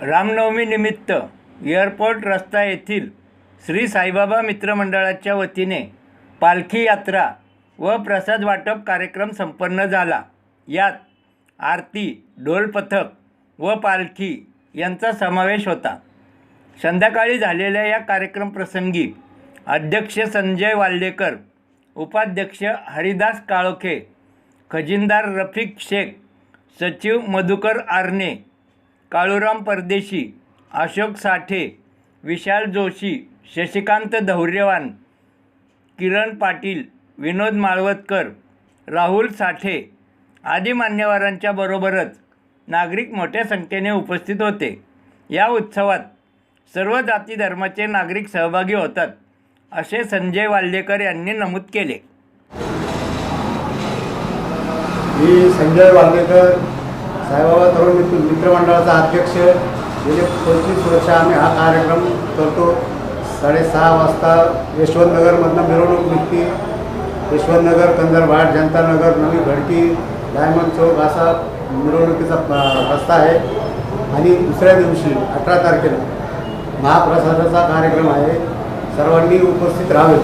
रामनवमीनिमित्त airport रस्ता येथील श्री साईबाबा मित्रमंडळाच्या वतीने पालखी यात्रा व प्रसाद वाटप कार्यक्रम संपन्न झाला. यात आरती ढोल पथक व पालखी यांचा समावेश होता. संध्याकाळी झालेल्या या कार्यक्रम प्रसंगी अध्यक्ष संजय वाल्डेकर उपाध्यक्ष हरिदास काळोखे खजिनदार रफिक शेख सचिव मधुकर आरणे काळूराम परदेशी अशोक साठे विशाल जोशी शशिकांत धौर्यवान किरण पाटील विनोद माळवतकर राहुल साठे आदी मान्यवरांच्या बरोबरच नागरिक मोठ्या संख्येने उपस्थित होते. या उत्सवात सर्व जाती धर्माचे नागरिक सहभागी होतात असे संजय वाल्डेकर यांनी नमूद केले. मी संजय वाल्डेकर साईबाबा तरुण मित्र मित्रमंडळाचा अध्यक्ष गेले पंचवीस वर्ष आम्ही हा कार्यक्रम करतो. साडेसहा वाजता यशवंतनगरमधनं मिरवणूक निघते. यशवंतनगर कंदरभाट जनतानगर नवी घडकी डायमंड चौक असा मिरवणुकीचा रस्ता आहे. आणि दुसऱ्या दिवशी अठरा तारखेला महाप्रसादाचा कार्यक्रम आहे. सर्वांनी उपस्थित राहावे.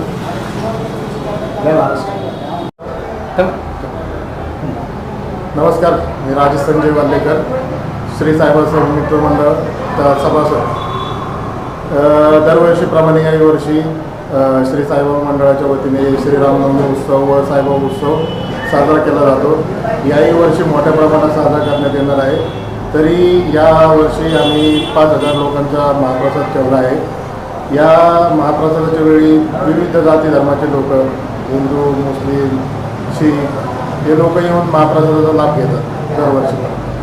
जय महाराष्ट्र. नमस्कार मी राजेश संजय वाल्लेकर श्री साईबाबा मित्रमंडळ सभासद दरवर्षीप्रमाणे याही श्री साईबाबा मंडळाच्या वतीने श्रीरामनवमी उत्सव व साईबाबा उत्सव साजरा केला जातो. याही वर्षी मोठ्या प्रमाणात साजरा करण्यात येणार आहे. तरी या वर्षी आम्ही पाच हजार लोकांचा महाप्रसाद ठेवला आहे. या महाप्रसादाच्या वेळी विविध जाती धर्माचे लोक हिंदू मुस्लिम शीख हे लोक येऊन महाप्रसादाचा लाभ घेतात दरवर्षी.